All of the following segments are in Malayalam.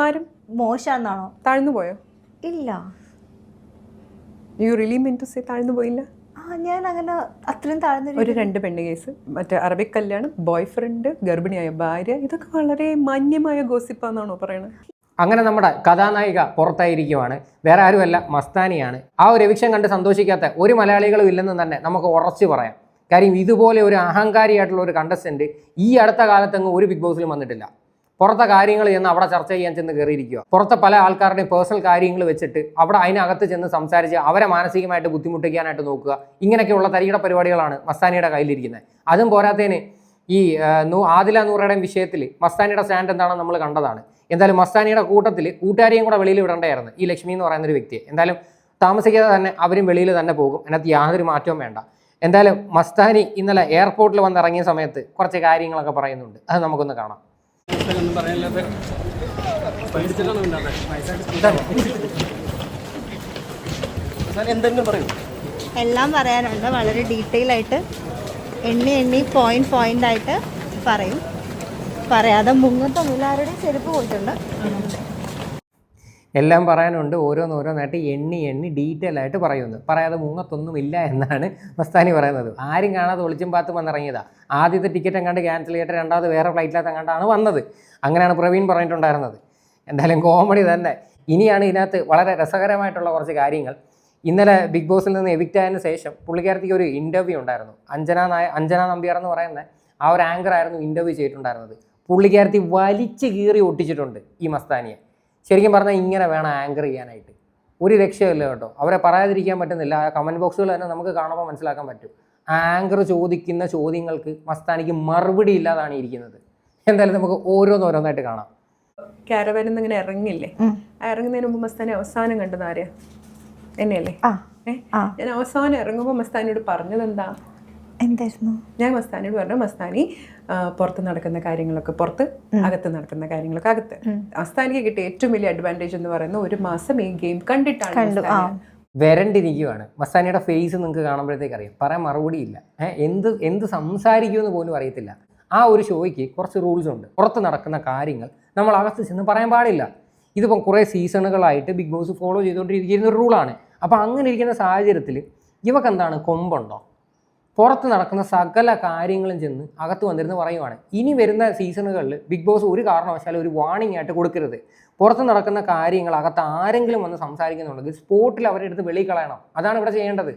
ആരും മോശാന്നാണോ? താഴ്ന്നു പോയോ? ഇല്ല. You really mean to say താഴ്ന്നു പോയില്ല? ആ ഞാൻ അങ്ങനെ അത്രയും താഴ്ന്ന ഒരു രണ്ട് പെണ്ണ് കേസ്. മറ്റേ അറബിക് കല്യാണം ബോയ് ഫ്രണ്ട് ഗർഭിണിയായ ഭാര്യ ഇതൊക്കെ വളരെ മാന്യമായ ഗോസിപ്പാന്നാണോ പറയണത് അങ്ങനെ നമ്മുടെ കഥാനായിക പുറത്തായിരിക്കുവാണ്. വേറെ ആരുമല്ല മസ്താനിയാണ്. ആ ഒരു എവിക്ഷൻ കണ്ട് സന്തോഷിക്കാത്ത ഒരു മലയാളികളും ഇല്ലെന്ന് തന്നെ നമുക്ക് ഉറച്ചു പറയാം. കാര്യം ഇതുപോലെ ഒരു അഹങ്കാരിയായിട്ടുള്ള ഒരു കണ്ടസ്റ്റന്റ് ഈ അടുത്ത കാലത്തെങ്ങും ഒരു ബിഗ് ബോസിലും വന്നിട്ടില്ല. പുറത്തെ കാര്യങ്ങൾ ചെന്ന് അവിടെ ചർച്ച ചെയ്യാൻ ചെന്ന് കയറിയിരിക്കുക പുറത്തെ പല ആൾക്കാരുടെയും പേഴ്സണൽ കാര്യങ്ങൾ വെച്ചിട്ട് അവിടെ അതിനകത്ത് ചെന്ന് സംസാരിച്ച് അവരെ മാനസികമായിട്ട് ബുദ്ധിമുട്ടിക്കാനായിട്ട് നോക്കുക. ഇങ്ങനെയൊക്കെയുള്ള തരികിട പരിപാടികളാണ് മസ്താനിയുടെ കയ്യിലിരിക്കുന്നത്. അതും പോരാത്തേന് ഈ ആദില നൂറയുടെയും വിഷയത്തിൽ മസ്താനിയുടെ സ്റ്റാൻഡ് എന്താണെന്ന് നമ്മൾ കണ്ടതാണ്. എന്തായാലും മസ്താനിയുടെ കൂട്ടത്തിൽ കൂട്ടുകാരെയും കൂടെ വെളിയിൽ വിടേണ്ടായിരുന്നു. ഈ ലക്ഷ്മി എന്ന് പറയുന്ന ഒരു വ്യക്തിയെ. എന്തായാലും താമസിക്കാതെ തന്നെ അവരും വെളിയിൽ തന്നെ പോകും. അതിനകത്ത് യാതൊരു മാറ്റവും വേണ്ട. എന്തായാലും മസ്താനി ഇന്നലെ എയർപോർട്ടിൽ വന്നിറങ്ങിയ സമയത്ത് കുറച്ച് കാര്യങ്ങളൊക്കെ പറയുന്നുണ്ട്. അത് നമുക്കൊന്ന് കാണാം. എന്തെങ്കിലും പറയൂ. എല്ലാം പറയാനുണ്ട്. വളരെ ഡീറ്റെയിൽ ആയിട്ട് എണ്ണി എണ്ണി പോയിന്റ് പോയിന്റ് ആയിട്ട് പറയും. പറയാതെ മുങ്ങത്തൊന്നുമില്ല ആരുടെയും ചെരുപ്പ് പോയിട്ടുണ്ട്. എല്ലാം പറയാനുണ്ട്. ഓരോന്നോരോന്നായിട്ട് എണ്ണി എണ്ണി ഡീറ്റെയിൽ ആയിട്ട് പറയുന്നു. പറയാതെ മുങ്ങത്തൊന്നുമില്ല എന്നാണ് മസ്താനി പറയുന്നത്. ആരും കാണാതെ ഒളിച്ചും പാത്തും വന്നിറങ്ങിയതാ. ആദ്യത്തെ ടിക്കറ്റ് എങ്ങാണ്ട് ക്യാൻസൽ ചെയ്തിട്ട് രണ്ടാമത് വേറെ ഫ്ലൈറ്റിനകത്ത് എങ്ങാണ്ടാണ് വന്നത്. അങ്ങനെയാണ് പ്രവീൺ പറഞ്ഞിട്ടുണ്ടായിരുന്നത്. എന്തായാലും കോമഡി തന്നെ. ഇനിയാണ് ഇതിനകത്ത് വളരെ രസകരമായിട്ടുള്ള കുറച്ച് കാര്യങ്ങൾ. ഇന്നലെ ബിഗ് ബോസിൽ നിന്ന് എവിക്റ്റ് ആയതിനു ശേഷം പുള്ളിക്കാരത്തിക്ക് ഒരു ഇന്റർവ്യൂ ഉണ്ടായിരുന്നു. അഞ്ജന നായ അഞ്ജന നമ്പ്യാർ എന്ന് പറയുന്ന ആ ഒരു ആങ്കർ ആയിരുന്നു ഇന്റർവ്യൂ ചെയ്തിട്ടുണ്ടായിരുന്നത്. പുള്ളിക്കാരത്തി വലിച്ചു കീറി ഒട്ടിച്ചിട്ടുണ്ട് ഈ മസ്താനിയെ. ശരിക്കും പറഞ്ഞാൽ ഇങ്ങനെ വേണം ആങ്കർ ചെയ്യാനായിട്ട്. ഒരു രക്ഷയില്ല കേട്ടോ. അവരെ പറയാതിരിക്കാൻ പറ്റുന്നില്ല. ആ കമന്റ് ബോക്സുകൾ തന്നെ നമുക്ക് കാണുമ്പോൾ മനസ്സിലാക്കാൻ പറ്റും. ആങ്കർ ചോദിക്കുന്ന ചോദ്യങ്ങൾക്ക് മസ്താനിക്ക് മറുപടി ഇല്ലാതാണ് ഇരിക്കുന്നത്. എന്തായാലും നമുക്ക് ഓരോന്നോരോന്നായിട്ട് കാണാം. ക്യാരവാനിൽ ഇങ്ങനെ ഇറങ്ങില്ലേ? ആ ഇറങ്ങുന്നതിന് മുമ്പ് മസ്താനെ അവസാനം കണ്ടത് ആരെയാ എന്നെയല്ലേ? ഞാൻ അവസാനം ഇറങ്ങുമ്പോൾ മസ്താനോട് പറഞ്ഞത് എന്താ എന്തായിരുന്നു? ഞാൻ മസ്താനിയോട് പറഞ്ഞു മസ്താനി പുറത്ത് നടക്കുന്ന കാര്യങ്ങളൊക്കെ പുറത്ത് അകത്ത് നടക്കുന്ന കാര്യങ്ങളൊക്കെ അകത്ത്. മസ്താനിക്ക് കിട്ടിയ ഏറ്റവും വലിയ അഡ്വാന്റേജ് എന്ന് പറയുന്നത് ഒരു മാസം ഈ ഗെയിം കണ്ടിട്ടാണ് വരണ്ടിരിക്കുവാണ്. മസ്താനിയുടെ ഫേസ് നിങ്ങൾക്ക് കാണുമ്പോഴത്തേക്ക് അറിയാം. പറയാൻ മറുപടിയില്ല ഇല്ല. എന്ത് എന്ത് സംസാരിക്കുമെന്ന് പോലും അറിയത്തില്ല. ആ ഒരു ഷോയ്ക്ക് കുറച്ച് റൂൾസ് ഉണ്ട്. പുറത്ത് നടക്കുന്ന കാര്യങ്ങൾ നമ്മൾ അകത്ത് ചെന്ന് പറയാൻ പാടില്ല. ഇതിപ്പം കുറേ സീസണുകളായിട്ട് ബിഗ് ബോസ് ഫോളോ ചെയ്തുകൊണ്ടിരിക്കുന്ന ഒരു റൂളാണ് അപ്പോൾ അങ്ങനെ ഇരിക്കുന്ന സാഹചര്യത്തിൽ ഇവക്കെന്താണ് കൊമ്പുണ്ടോ? പുറത്ത് നടക്കുന്ന സകല കാര്യങ്ങളും ചെന്ന് അകത്ത് വന്നിരുന്ന് പറയുവാണ്. ഇനി വരുന്ന സീസണുകളിൽ ബിഗ് ബോസ് ഒരു കാരണവശാലും ഒരു വാണിംഗ് ആയിട്ട് കൊടുക്കരുത്. പുറത്ത് നടക്കുന്ന കാര്യങ്ങൾ അകത്ത് ആരെങ്കിലും വന്ന് സംസാരിക്കുന്നുണ്ടെങ്കിൽ സ്പോട്ടിൽ അവരുടെ അടുത്ത് വെളി കളയണം. അതാണ് ഇവിടെ ചെയ്യേണ്ടത്.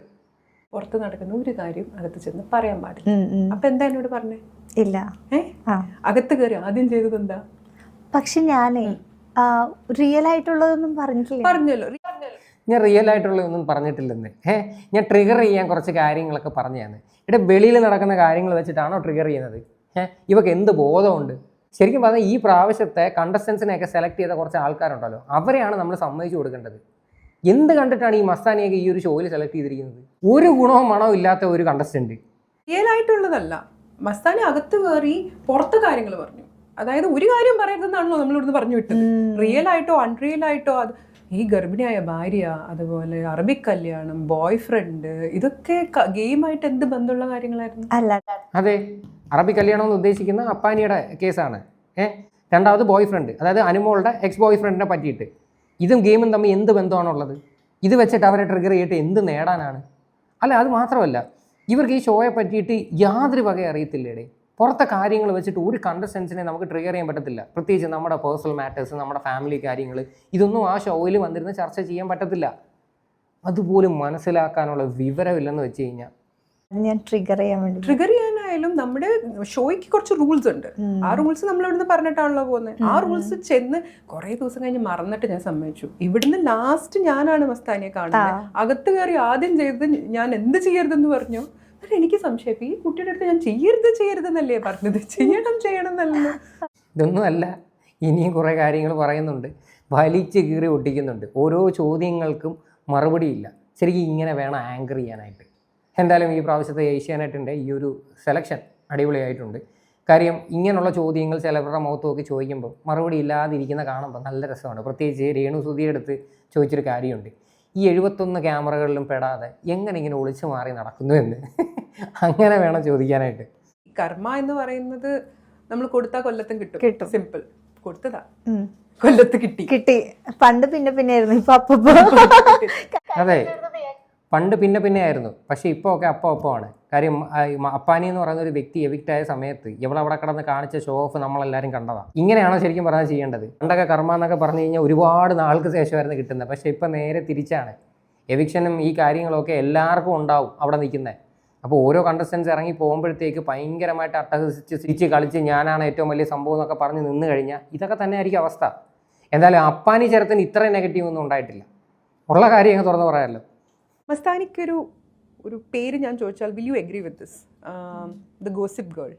പുറത്ത് നടക്കുന്ന ഒരു കാര്യം അകത്ത് ചെന്ന് പറയാൻ പാടില്ല. അപ്പൊ എന്താ എന്നോട് പറഞ്ഞേ? ഇല്ല. അകത്ത് കയറി ആദ്യം ചെയ്തത് എന്താ? പക്ഷെ ഞാനേ റിയൽ ആയിട്ടുള്ളതൊന്നും പറഞ്ഞിട്ടില്ല. പറഞ്ഞല്ലോ. ഞാൻ റിയൽ ആയിട്ടുള്ള ഒന്നും പറഞ്ഞിട്ടില്ലെന്ന്. ഏഹ് ഞാൻ ട്രിഗർ ചെയ്യാൻ കുറച്ച് കാര്യങ്ങളൊക്കെ പറഞ്ഞു തന്നെ ഇവിടെ വെളിയിൽ നടക്കുന്ന കാര്യങ്ങൾ വെച്ചിട്ടാണോ ട്രിഗർ ചെയ്യുന്നത്? ഏഹ് ഇവക്ക് എന്ത് ബോധമുണ്ട്? ശരിക്കും പറഞ്ഞാൽ ഈ പ്രാവശ്യത്തെ കണ്ടസ്റ്റൻസിനെയൊക്കെ സെലക്ട് ചെയ്ത കുറച്ച് ആൾക്കാരുണ്ടല്ലോ. അവരെയാണ് നമ്മൾ സമ്മതിച്ചു കൊടുക്കേണ്ടത്. എന്ത് കണ്ടിട്ടാണ് ഈ മസ്താനിയൊക്കെ ഈ ഒരു ഷോയിൽ സെലക്ട് ചെയ്തിരിക്കുന്നത്? ഒരു ഗുണവും മണവും ഇല്ലാത്ത ഒരു കണ്ടസ്റ്റന്റ് റിയൽ ആയിട്ടുള്ളതല്ല. മസ്താനി അകത്ത് കയറി പുറത്ത് കാര്യങ്ങൾ പറഞ്ഞു. അതായത് ഒരു കാര്യം പറയരുതെന്നാണല്ലോ നമ്മളിവിടുന്ന് പറഞ്ഞു വിട്ടത്. റിയൽ ആയിട്ടോ അൺറിയൽ ആയിട്ടോ അത് ഈ ഗർഭിണിയായ ഭാര്യ അതുപോലെ അറബിക് കല്യാണം ബോയ് ഫ്രണ്ട് ഇതൊക്കെ ഗെയിമായിട്ട് എന്ത് ബന്ധമുള്ള കാര്യങ്ങളായിരുന്നു? അല്ല. അതെ. അറബി കല്യാണം എന്ന് ഉദ്ദേശിക്കുന്ന അപ്പാനിയുടെ കേസാണ്. ഏ? രണ്ടാമത് ബോയ് ഫ്രണ്ട് അതായത് അനുമോളുടെ എക്സ് ബോയ് ഫ്രണ്ടിനെ പറ്റിയിട്ട്. ഇതും ഗെയിമും തമ്മിൽ എന്ത് ബന്ധമാണുള്ളത്? ഇത് വെച്ചിട്ട് അവരെ ട്രിഗർ ചെയ്തിട്ട് എന്ത് നേടാനാണ്? അല്ല അത് മാത്രമല്ല ഇവർക്ക് ഈ ഷോയെ പറ്റിയിട്ട് യാതൊരു വക അറിയത്തില്ലേടേ? പുറത്തെ കാര്യങ്ങൾ വെച്ചിട്ട് ഒരു കണ്ടസ്റ്റൻസിനെ നമുക്ക് ട്രിഗർ ചെയ്യാൻ പറ്റത്തില്ല. പ്രത്യേകിച്ച് നമ്മുടെ പേഴ്സണൽ മാറ്റേഴ്സ് നമ്മുടെ ഫാമിലി കാര്യങ്ങൾ ഇതൊന്നും ആ ഷോയിൽ വന്നിരുന്ന് ചർച്ച ചെയ്യാൻ പറ്റത്തില്ല. അതുപോലും മനസ്സിലാക്കാനുള്ള വിവരമില്ലെന്ന് വെച്ച് കഴിഞ്ഞാൽ ഞാൻ ട്രിഗർ ചെയ്യാൻ വേണ്ടി ട്രിഗർ ചെയ്യാനായാലും നമ്മുടെ ഷോയ്ക്ക് കുറച്ച് റൂൾസ് ഉണ്ട്. ആ റൂൾസ് നമ്മൾ ഇവിടുന്ന് പറഞ്ഞിട്ടാണല്ലോ പോകുന്നത് ആ റൂൾസ് ചെന്ന് കുറെ ദിവസം കഴിഞ്ഞ് മറന്നിട്ട് ഞാൻ സമ്മതിച്ചു. ഇവിടുന്ന് ലാസ്റ്റ് ഞാനാണ് മസ്താനിയെ കാണുന്നത്. അകത്ത് കയറി ആദ്യം ചെയ്തത് ഞാൻ എന്ത് ചെയ്യരുതെന്ന് പറഞ്ഞു? എനിക്ക് സംശയം. ഈ കുട്ടിയുടെ അടുത്ത് ഞാൻ ചെയ്യരുത് ചെയ്യരുതെന്നല്ലേ പറഞ്ഞത്? ചെയ്യണം ചെയ്യണം എന്നല്ലേ ഇതൊന്നുമല്ല ഇനിയും കുറേ കാര്യങ്ങൾ പറയുന്നുണ്ട്. വലിച്ച് കീറി ഒട്ടിക്കുന്നുണ്ട്. ഓരോ ചോദ്യങ്ങൾക്കും മറുപടിയില്ല ശരിക്കും ഇങ്ങനെ വേണം ആങ്കർ ചെയ്യാനായിട്ട്. എന്തായാലും ഈ പ്രാവശ്യത്തെ ഏഷ്യാനെറ്റിന്റെ ഈ ഒരു സെലക്ഷൻ അടിപൊളിയായിട്ടുണ്ട്. കാര്യം ഇങ്ങനെയുള്ള ചോദ്യങ്ങൾ ചിലവരുടെ മുഖത്ത് നോക്കി ചോദിക്കുമ്പോൾ മറുപടി ഇല്ലാതിരിക്കുന്ന കാണുമ്പോൾ നല്ല രസമാണ്. പ്രത്യേകിച്ച് രേണു സുധിയെടുത്ത് ചോദിച്ചൊരു കാര്യമുണ്ട്. ഈ എഴുപത്തൊന്ന് ക്യാമറകളിലും പെടാതെ എങ്ങനെ ഇങ്ങനെ ഒളിച്ചു മാറി നടക്കുന്നു എന്ന്? അങ്ങനെ വേണം ചോദിക്കാനായിട്ട്. കർമ്മ എന്ന് പറയുന്നത് നമ്മൾ കൊടുത്താൽ കൊല്ലത്തും കിട്ടും. കിട്ടും. സിമ്പിൾ കൊടുത്തതാ. കൊല്ലത്ത് കിട്ടി. കിട്ടി. പണ്ട് പിന്നെ പിന്നെ ആയിരുന്നു ഇപ്പൊ അപ്പൊ അതെ. പണ്ട് പിന്നെ പിന്നെ ആയിരുന്നു പക്ഷേ ഇപ്പോൾ ഒക്കെ അപ്പൊ അപ്പമാണ് കാര്യം ആ, അപ്പാനി എന്ന് പറയുന്ന ഒരു വ്യക്തി എവിക്റ്റ് ആയ സമയത്ത് അവിടെ കിടന്ന് കാണിച്ച ഷോ ഓഫ് നമ്മളെല്ലാരും കണ്ടതാ. ഇങ്ങനെയാണോ ശരിക്കും പറഞ്ഞാൽ ചെയ്യേണ്ടത്? പണ്ടൊക്കെ കർമ്മ എന്നൊക്കെ പറഞ്ഞു കഴിഞ്ഞാൽ ഒരുപാട് നാൾക്ക് ശേഷമായിരുന്നു കിട്ടുന്നത്. പക്ഷെ ഇപ്പം നേരെ തിരിച്ചാണ്. എവിക്ഷനും ഈ കാര്യങ്ങളൊക്കെ എല്ലാവർക്കും ഉണ്ടാവും അവിടെ നിൽക്കുന്നത് അപ്പോൾ ഓരോ കണ്ടസ്റ്റൻസ് ഇറങ്ങി പോകുമ്പോഴത്തേക്ക് ഭയങ്കരമായിട്ട് അട്ടഹസിച്ച് സിരിച്ച് കളിച്ച് ഞാനാണ് ഏറ്റവും വലിയ സംഭവം എന്നൊക്കെ പറഞ്ഞ് നിന്ന് കഴിഞ്ഞാൽ ഇതൊക്കെ തന്നെ ആയിരിക്കും അവസ്ഥ. എന്തായാലും അപ്പാനി ചരത്തിന് ഇത്രയും നെഗറ്റീവ് ഒന്നും ഉണ്ടായിട്ടില്ല. ഉള്ള കാര്യം അങ്ങ് തുറന്ന് പറയാമല്ലോ. മസ്താനിക്കൊരു ഒരു പേര് ഞാൻ ചോദിച്ചാൽ will you agree with this the gossip girl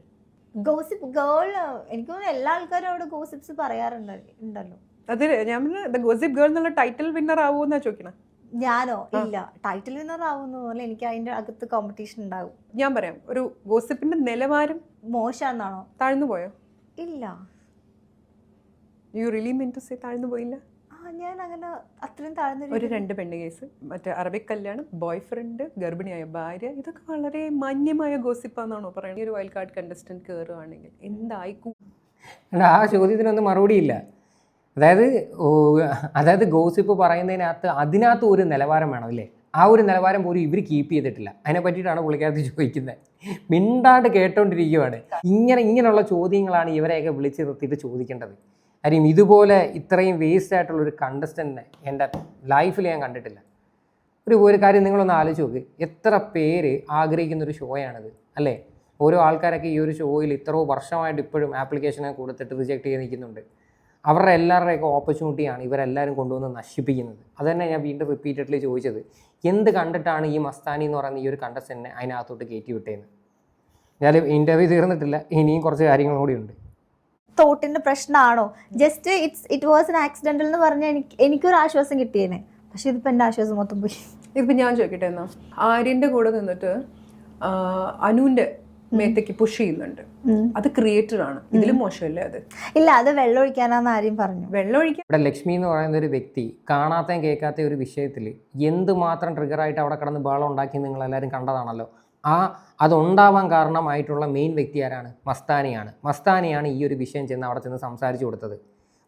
gossip girl എനിക്ക് തോന്നുന്നു എല്ലാ ആൾക്കാരും അവിടെ ഗോസിപ്സ് പറയാറുണ്ടല്ലോ ഉണ്ടല്ലോ. അത് ഞാൻ ദ ഗോസിപ്പ് ഗേൾ എന്നുള്ള ടൈറ്റിൽ വിന്നർ ആവുമെന്നാണ് ചോദിക്കണം? ഞാനോ? ഇല്ല. ടൈറ്റിൽ വിന്നർ ആവുന്ന പോലെ എനിക്ക് അതിന്റെ അകത്ത് കോമ്പറ്റീഷൻ ഉണ്ടാവും. ഞാൻ പറയാം. ഒരു ഗോസിപ്പിന്റെ നിലവാരം മോശാന്നാണോ? താഴ്ന്നു പോയോ? ഇല്ല. You really mean to say താഴ്ന്നു പോയില്ല? ആ ഞാൻ അങ്ങനെ അത്രയും താഴ്ന്ന ഒരു രണ്ട് പെണ്ണ് കേസ് മറ്റേ അറബിക് കല്യാണം ബോയ് ഫ്രണ്ട് ഗർഭിണിയായ ഭാര്യ. ഇതൊക്കെ വളരെ മാന്യമായ ഗോസിപ്പാന്നാണോ പറയുന്നത്. ഒരു വൈൽഡ് കാർഡ് കണ്ടസ്റ്റന്റ് കയറുകയാണെങ്കിൽ എന്തായിക്കും ആ ചോദ്യത്തിനൊന്നും മറുപടിയില്ല. അതായത് അതായത് ഗോസിപ്പ് പറയുന്നതിനകത്ത് അതിനകത്ത് ഒരു നിലവാരം വേണം അല്ലേ? ആ ഒരു നിലവാരം പോലും ഇവർ കീപ്പ് ചെയ്തിട്ടില്ല. അതിനെ പറ്റിയിട്ടാണ് പുള്ളിക്കാരത്തി ചോദിക്കുന്നത് മിണ്ടാണ്ട് കേട്ടോണ്ടിരിക്കുവാണ്. ഇങ്ങനെ ഇങ്ങനെയുള്ള ചോദ്യങ്ങളാണ് ഇവരെയൊക്കെ വിളിച്ച് നിർത്തിയിട്ട് ചോദിക്കേണ്ടത്. കാര്യം ഇതുപോലെ ഇത്രയും വേസ്റ്റ് ആയിട്ടുള്ള ഒരു കണ്ടസ്റ്റന്റിനെ എന്റെ ലൈഫിൽ ഞാൻ കണ്ടിട്ടില്ല. ഒരു ഒരു കാര്യം നിങ്ങളൊന്ന് ആലോചിച്ച് നോക്ക്. എത്ര പേര് ആഗ്രഹിക്കുന്ന ഒരു ഷോയാണിത് അല്ലേ? ഓരോ ആൾക്കാരൊക്കെ ഈ ഒരു ഷോയിൽ ഇത്രയോ വർഷമായിട്ട് ഇപ്പോഴും ആപ്ലിക്കേഷനെ കൊടുത്തിട്ട് റിജക്റ്റ് ചെയ്ത് നിൽക്കുന്നുണ്ട്. അവരുടെ എല്ലാവരുടെയൊക്കെ ഓപ്പർച്യൂണിറ്റിയാണ് ഇവരെല്ലാവരും കൊണ്ടുവന്ന് നശിപ്പിക്കുന്നത്. അത് തന്നെ ഞാൻ വീണ്ടും റിപ്പീറ്റഡ്ലി ചോദിച്ചത് എന്ത് കണ്ടിട്ടാണ് ഈ മസ്താനി എന്ന് പറയുന്ന ഈ ഒരു കണ്ടസ്റ്റന്റിനെ അതിനകത്തോട്ട് കയറ്റി വിട്ടേന്ന്? ഞാൻ ഇന്റർവ്യൂ തീർന്നിട്ടില്ല ഇനിയും കുറച്ച് കാര്യങ്ങളും കൂടി ഉണ്ട്. തോട്ടിന്റെ പ്രശ്നമാണോ just it's it was an accidental എന്ന് പറഞ്ഞാൽ എനിക്ക് എനിക്കൊരു ആശ്വാസം കിട്ടിയേനെ. പക്ഷേ ഇതിപ്പോ എന്റെ ആശ്വാസം മൊത്തം പോയി. ഇതിപ്പോൾ ഞാൻ ചോദിക്കട്ടെ എന്നാ? ആര്യന്റെ കൂടെ നിന്നിട്ട് അനുവിന്റെ അനുവിന്റെ മേത്തേക്ക് പുഷ് ചെയ്യുന്നുണ്ട്. അത് ക്രിയേറ്റഡ് ആണ്. ഇതിലും മോശമല്ലേ അത്? ഇല്ല അത് വെള്ളം ഒഴിക്കാനാന്ന് ആരും പറഞ്ഞു. വെള്ളം ഒഴിക്കാൻ ഇവിടെ ലക്ഷ്മി എന്ന് പറയുന്ന ഒരു വ്യക്തി കാണാത്ത കേൾക്കാത്ത ഒരു വിഷയത്തിൽ എന്ത് മാത്രം ട്രിഗർ ആയിട്ട് അവിടെ കിടന്ന് ബഹളം ഉണ്ടാക്കി നിങ്ങൾ എല്ലാവരും കണ്ടതാണല്ലോ. ആ അതുണ്ടാവാൻ കാരണമായിട്ടുള്ള മെയിൻ വ്യക്തി ആരാണ്? മസ്താനിയാണ്. മസ്താനിയാണ് ഈ ഒരു വിഷയം ചെന്ന് അവിടെ ചെന്ന് സംസാരിച്ചു കൊടുത്തത്.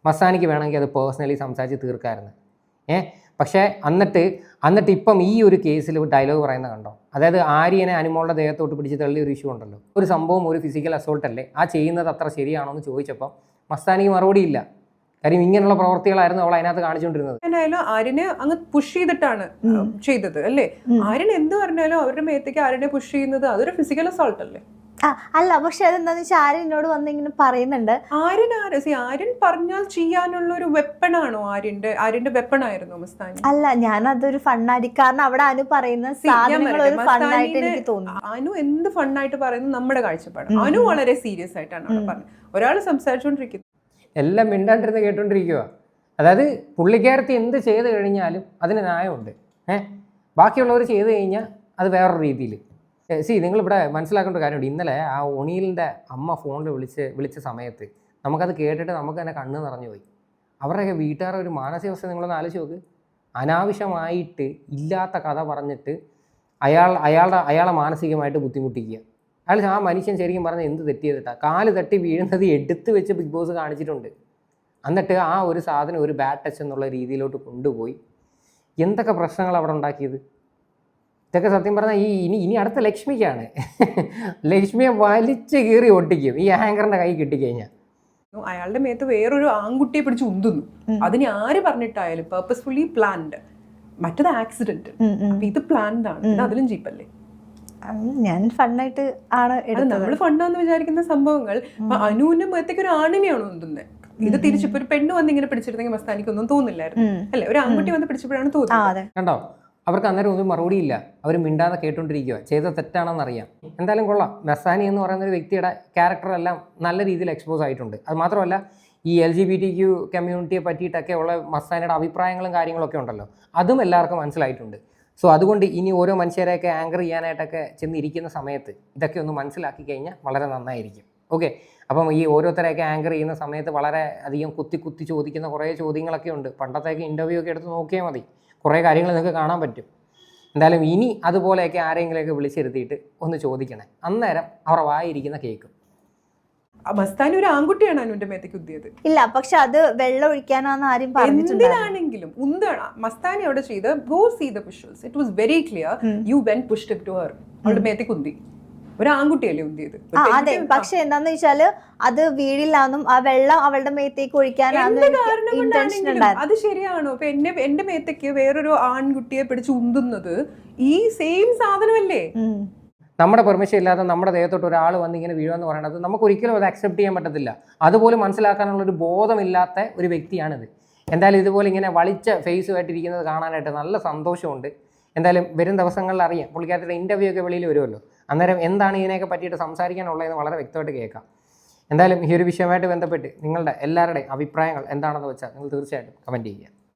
മസ്താനിക്ക് വേണമെങ്കിൽ അത് പേഴ്സണലി സംസാരിച്ച് തീർക്കായിരുന്നു ഏ പക്ഷേ എന്നിട്ട് എന്നിട്ട് ഇപ്പം ഈ ഒരു കേസിൽ ഡയലോഗ് പറയുന്ന കണ്ടോ? അതായത് ആര്യനെ അനുമോളുടെ ദേഹത്തോട്ട് പിടിച്ച് തള്ളിയ ഒരു ഇഷ്യൂ ഉണ്ടല്ലോ. ഒരു സംഭവം ഒരു ഫിസിക്കൽ അസോൾട്ട് അല്ലേ? ആ ചെയ്യുന്നത് അത്ര ശരിയാണോ എന്ന് ചോദിച്ചപ്പോൾ മസ്താനിക്ക് മറുപടി ഇല്ല. കാര്യം ഇങ്ങനെയുള്ള പ്രവർത്തികളായിരുന്നു അവൾ അതിനകത്ത് കാണിച്ചുകൊണ്ടിരുന്നത്. എന്തായാലും ആര്യനെ അങ്ങ് പുഷ് ചെയ്തിട്ടാണ് ചെയ്തത് അല്ലേ. ആര്യൻ എന്ത് പറഞ്ഞാലും അവരുടെ മേത്തേക്ക് ആര്യനെ പുഷ് ചെയ്യുന്നത് അതൊരു ഫിസിക്കൽ അസോൾട്ട് അല്ലേ? ആ അല്ല പക്ഷെ അതെന്താന്ന് വെച്ചാൽ ആര്യൻ എന്നോട് വന്ന് ഇങ്ങനെ പറയുന്നുണ്ട്. ആര്യൻ ആര്? സി ആര്യൻ പറഞ്ഞാൽ ചെയ്യാനുള്ള ഒരു വെപ്പണാണോ ആര്യന്റെ ആര്യന്റെ വെപ്പൺ ആയിരുന്നു മസ്താനി? അല്ല ഞാൻ അതൊരു ഫണ്ണായി കാരണം അവിടെ അനു പറയുന്ന സാധനങ്ങൾ ഒരു ഫണ്ണായിട്ട് എനിക്ക് അനു എന്ത് ഫണ്ണായിട്ട് പറയുന്നത് നമ്മുടെ കാഴ്ചപ്പാട്. അനു വളരെ സീരിയസ് ആയിട്ടാണ് അവിടെ. പറഞ്ഞത്. ഒരാൾ സംസാരിച്ചുകൊണ്ടിരിക്കുന്നത് എല്ലാം മിണ്ടാണ്ടിരുന്ന് കേട്ടോണ്ടിരിക്കുക അതായത് പുള്ളിക്കാരത്തി എന്ത് ചെയ്ത് കഴിഞ്ഞാലും അതിന് ന്യായമുണ്ട്. ഏഹ് ബാക്കിയുള്ളവർ ചെയ്ത് കഴിഞ്ഞാൽ അത് വേറൊരു രീതിയിൽ സി നിങ്ങളിവിടെ മനസ്സിലാക്കേണ്ട ഒരു കാര്യമുണ്ട്. ഇന്നലെ ആ ഒണീലിന്റെ അമ്മ ഫോണിൽ വിളിച്ച് വിളിച്ച സമയത്ത് നമുക്കത് കേട്ടിട്ട് നമുക്ക് തന്നെ കണ്ണ് നിറഞ്ഞു പോയി. അവരുടെയൊക്കെ വീട്ടുകാരുടെ ഒരു മാനസികാവസ്ഥ നിങ്ങളൊന്ന് ആലോചിച്ച് നോക്ക്. അനാവശ്യമായിട്ട് ഇല്ലാത്ത കഥ പറഞ്ഞിട്ട് അയാൾ അയാളുടെ അയാളെ മാനസികമായിട്ട് ബുദ്ധിമുട്ടിക്കുക. അയാൾ ആ മനുഷ്യൻ ശരിക്കും പറഞ്ഞാൽ എന്ത് തെറ്റ് ചെയ്തിട്ടാ? കാൽ തട്ടി വീഴുന്നത് എടുത്ത് വെച്ച് ബിഗ് ബോസ് കാണിച്ചിട്ടുണ്ട്. എന്നിട്ട് ആ ഒരു സാധനം ഒരു ബാഡ് ടച്ച് എന്നുള്ള രീതിയിലോട്ട് കൊണ്ടുപോയി. എന്തൊക്കെ പ്രശ്നങ്ങൾ അവിടെ ഉണ്ടാക്കിയത്? ഇതൊക്കെ സത്യം പറഞ്ഞാൽ ഈ ഇനി ഇനി അടുത്ത ലക്ഷ്മിക്കാണ്. ലക്ഷ്മിയെ വലിച്ചു കീറി ഒട്ടിക്കും. ഈ ആങ്കറിന്റെ കൈ കിട്ടിക്കഴിഞ്ഞാൽ അയാളുടെ മേത്ത് വേറൊരു ആൺകുട്ടിയെ പിടിച്ച് ഉന്തുന്നു. അതിന് ആര് പറഞ്ഞിട്ടായാലും പേർപ്പസ്ഫുള്ളി പ്ലാൻഡ് മറ്റത് ആക്സിഡന്റ് ഇത് പ്ലാൻഡ് ആണ്. അതിലും ചീപ്പല്ലേ ഞാൻ ഫണ്ണായിട്ട് ആണ് നമ്മൾ ഫണ്ടാന്ന് വിചാരിക്കുന്ന സംഭവങ്ങൾ അനുവിന്റെ മേത്തേക്ക് ഒരു ആണിനെയാണ് ഉന്തുന്നത് ഇത് തിരിച്ചിപ്പോ ഒരു പെണ്ണ് വന്ന് ഇങ്ങനെ പിടിച്ചിരുന്നെങ്കിൽ മസ്താനിക്കൊന്നും തോന്നില്ലായിരുന്നു. അല്ലെ? ഒരു ആൺകുട്ടി വന്ന് പിടിച്ചപ്പോഴാണ് തോന്നുന്നത് അതെ. കണ്ടോ? അവർക്ക് അന്നേരം ഒന്നും മറുപടിയില്ല. അവർ മിണ്ടാതെ കേട്ടുകൊണ്ടിരിക്കുക ചെയ്ത തെറ്റാണെന്നറിയാം. എന്തായാലും കൊള്ളാം. മെസ്സാനി എന്ന് പറയുന്ന ഒരു വ്യക്തിയുടെ ക്യാരക്ടറെല്ലാം നല്ല രീതിയിൽ എക്സ്പോസ് ആയിട്ടുണ്ട്. അത് മാത്രമല്ല ഈ L G B T Q കമ്മ്യൂണിറ്റിയെ പറ്റിയിട്ടൊക്കെ ഉള്ള മസാനയുടെ അഭിപ്രായങ്ങളും കാര്യങ്ങളൊക്കെ ഉണ്ടല്ലോ. അതും എല്ലാവർക്കും മനസ്സിലായിട്ടുണ്ട്. സോ അതുകൊണ്ട് ഇനി ഓരോ മനുഷ്യരെയൊക്കെ ആങ്കർ ചെയ്യാനായിട്ടൊക്കെ ചെന്നിരിക്കുന്ന സമയത്ത് ഇതൊക്കെ ഒന്ന് മനസ്സിലാക്കി കഴിഞ്ഞാൽ വളരെ നന്നായിരിക്കും. ഓക്കെ അപ്പം ഈ ഓരോരുത്തരെയൊക്കെ ആങ്കർ ചെയ്യുന്ന സമയത്ത് വളരെ അധികം കുത്തി കുത്തി ചോദിക്കുന്ന കുറേ ചോദ്യങ്ങളൊക്കെ ഉണ്ട്. പണ്ടത്തേക്ക് ഇന്റർവ്യൂ ഒക്കെ എടുത്ത് നോക്കിയാൽ മതി. കുറേ കാര്യങ്ങൾ നിങ്ങൾക്ക് കാണാൻ പറ്റും. എന്തായാലും ഇനി അതുപോലെയൊക്കെ ആരെങ്കിലുമൊക്കെ വിളിച്ചിരുത്തിയിട്ട് ഒന്ന് ചോദിക്കണേ. അന്നേരം അവർ വായിരിക്കുന്ന കേൾക്കും ആ മസ്താനി ഒരു ആൺകുട്ടിയാണ് അനുവിന്റെ മേത്തേക്ക് ഉദ്യത് ഇല്ല പക്ഷെ അത് വെള്ളം ഒഴിക്കാനാന്ന് ആരും പറഞ്ഞിട്ടുണ്ടെങ്കിലും എന്തിനാണെങ്കിലും ഉന്താണ് മസ്താനി അവിടെ ചെയ്ത് go see the visuals it was very clear you when pushed to her അവളുടെ മേത്തേക്ക് ഉന്തി ഒരു ആൺകുട്ടിയല്ലേ ഉന്തിയത് ആ അതെ. പക്ഷെ എന്താന്ന് വെച്ചാൽ അത് വീടില്ലാന്നും ആ വെള്ളം അവളുടെ മേത്തേക്ക് ഒഴിക്കാനാണ് എന്ത് കാരണം ഇന്റൻഷൻ കൊണ്ടാണെങ്കിലും ഉണ്ടായിരുന്നു അത് ശരിയാണോ? ഇപ്പൊ എന്നെ എന്റെ മേത്തേക്ക് വേറൊരു ആൺകുട്ടിയെ പിടിച്ച് ഉന്തുന്നത് ഈ സെയിം സാധനമല്ലേ? ഉം. നമ്മുടെ പെർമിഷൻ ഇല്ലാതെ നമ്മുടെ ദേഹത്തോട്ട് ഒരാൾ വന്ന് ഇങ്ങനെ വീഴുമെന്ന് പറയുന്നത് നമുക്ക് ഒരിക്കലും അത് അക്സെപ്റ്റ് ചെയ്യാൻ പറ്റത്തില്ല. അതുപോലെ മനസ്സിലാക്കാനുള്ള ഒരു ബോധമില്ലാത്ത ഒരു വ്യക്തിയാണിത്. എന്തായാലും ഇതുപോലെ ഇങ്ങനെ വളിച്ച ഫേസുമായിട്ടിരിക്കുന്നത് കാണാനായിട്ട് നല്ല സന്തോഷമുണ്ട്. എന്തായാലും വരും ദിവസങ്ങളിൽ അറിയാം. പുള്ളിക്കാരുടെ ഇന്റർവ്യൂ ഒക്കെ വെളിയിൽ വരുമല്ലോ. അന്നേരം എന്താണ് ഇതിനെയൊക്കെ പറ്റിയിട്ട് സംസാരിക്കാനുള്ളതെന്ന് വളരെ വ്യക്തമായിട്ട് കേൾക്കാം. എന്തായാലും ഈ ഒരു വിഷയമായിട്ട് ബന്ധപ്പെട്ട് നിങ്ങളുടെ എല്ലാവരുടെയും അഭിപ്രായങ്ങൾ എന്താണെന്ന് വെച്ചാൽ നിങ്ങൾ തീർച്ചയായിട്ടും കമന്റ് ചെയ്യുക.